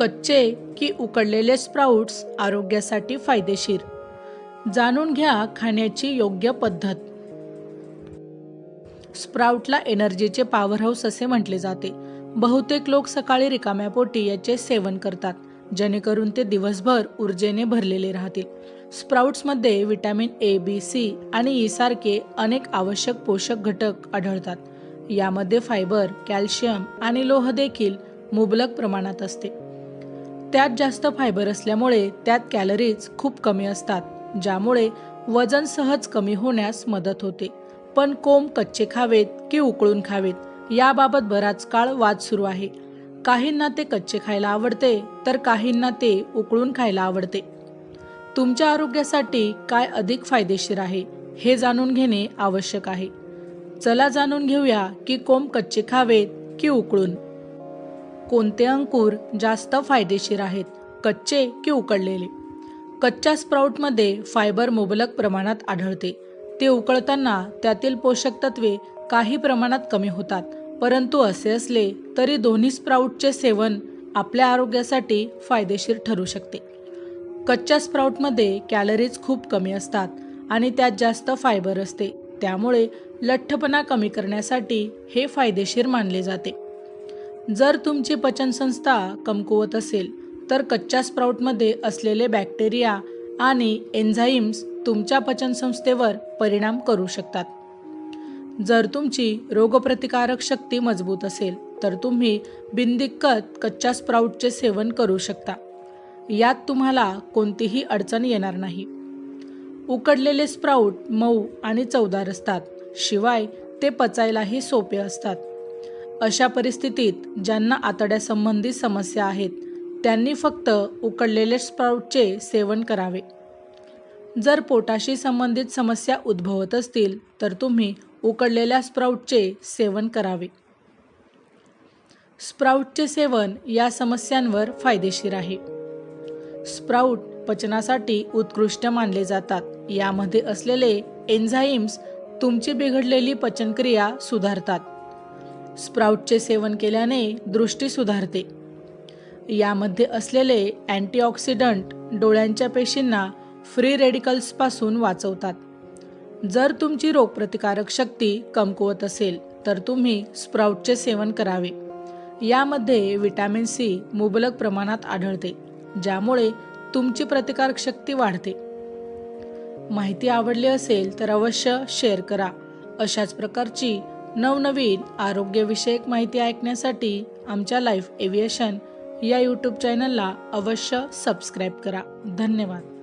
कच्चे की उकडलेले स्प्राउट्स आरोग्यासाठी फायदेशीर. जाणून घ्या खाण्याची योग्य पद्धत. स्प्राउटला एनर्जीचे पॉवर हाऊस असे म्हटले जाते. बहुतेक लोक सकाळी रिकाम्या पोटी याचे सेवन करतात जेणेकरून ते दिवसभर ऊर्जेने भरलेले राहतील. स्प्राउट्समध्ये विटॅमिन ए बी सी आणि ई सारखे अनेक आवश्यक पोषक घटक आढळतात. यामध्ये फायबर कॅल्शियम आणि लोह देखील मुबलक प्रमाणात असते. त्यात जास्त फायबर असल्यामुळे त्यात कॅलरीज खूप कमी असतात ज्यामुळे वजन सहज कमी होण्यास मदत होते. पण कोंब कच्चे खावेत की उकळून खावेत याबाबत बराच काळ वाद सुरू आहे. काहींना ते कच्चे खायला आवडते तर काहींना ते उकळून खायला आवडते. तुमच्या आरोग्यासाठी काय अधिक फायदेशीर आहे हे जाणून घेणे आवश्यक आहे. चला जाणून घेऊया की कोंब कच्चे खावेत की उकळून. कोणते अंकुर जास्त फायदेशीर आहेत? कच्चे की उकडलेले? कच्च्या स्प्राऊटमध्ये फायबर मुबलक प्रमाणात आढळते. ते उकळताना त्यातील पोषक तत्वे काही प्रमाणात कमी होतात. परंतु असे असले तरी दोन्ही स्प्राऊटचे सेवन आपल्या आरोग्यासाठी फायदेशीर ठरू शकते. कच्च्या स्प्राऊटमध्ये कॅलरीज खूप कमी असतात आणि त्यात जास्त फायबर असते. त्यामुळे लठ्ठपणा कमी करण्यासाठी हे फायदेशीर मानले जाते. जर तुमची पचनसंस्था कमकुवत असेल तर कच्च्या स्प्राऊटमध्ये असलेले बॅक्टेरिया आणि एन्झाईम्स तुमच्या पचनसंस्थेवर परिणाम करू शकतात. जर तुमची रोगप्रतिकारक शक्ती मजबूत असेल तर तुम्ही बिनदिक्कत कच्च्या स्प्राऊटचे सेवन करू शकता. यात तुम्हाला कोणतीही अडचण येणार नाही. उकडलेले स्प्राऊट मऊ आणि चवदार असतात शिवाय ते पचायलाही सोपे असतात. अशा परिस्थितीत ज्यांना आतड्यासंबंधी समस्या आहेत त्यांनी फक्त उकडलेले स्प्राऊटचे सेवन करावे. जर पोटाशी संबंधित समस्या उद्भवत असतील तर तुम्ही उकडलेल्या स्प्राऊटचे सेवन करावे. स्प्राऊटचे सेवन या समस्यांवर फायदेशीर आहे. स्प्राऊट पचनासाठी उत्कृष्ट मानले जातात. यामध्ये असलेले एन्झाईम्स तुमची बिघडलेली पचनक्रिया सुधारतात. स्प्राऊटचे सेवन केल्याने दृष्टी सुधारते. यामध्ये असलेले अँटीऑक्सिडंट डोळ्यांच्या पेशींना फ्री रेडिकल्सपासून वाचवतात. जर तुमची रोगप्रतिकारक शक्ती कमकुवत असेल तर तुम्ही स्प्राऊटचे सेवन करावे. यामध्ये विटॅमिन सी मुबलक प्रमाणात आढळते ज्यामुळे तुमची प्रतिकारक शक्ती वाढते. माहिती आवडली असेल तर अवश्य शेअर करा. अशाच प्रकारची नवनवीन आरोग्यविषयक माहिती ऐकण्यासाठी आमच्या लाईफ एव्हिएशन या यूट्यूब चॅनलला अवश्य सबस्क्राईब करा. धन्यवाद.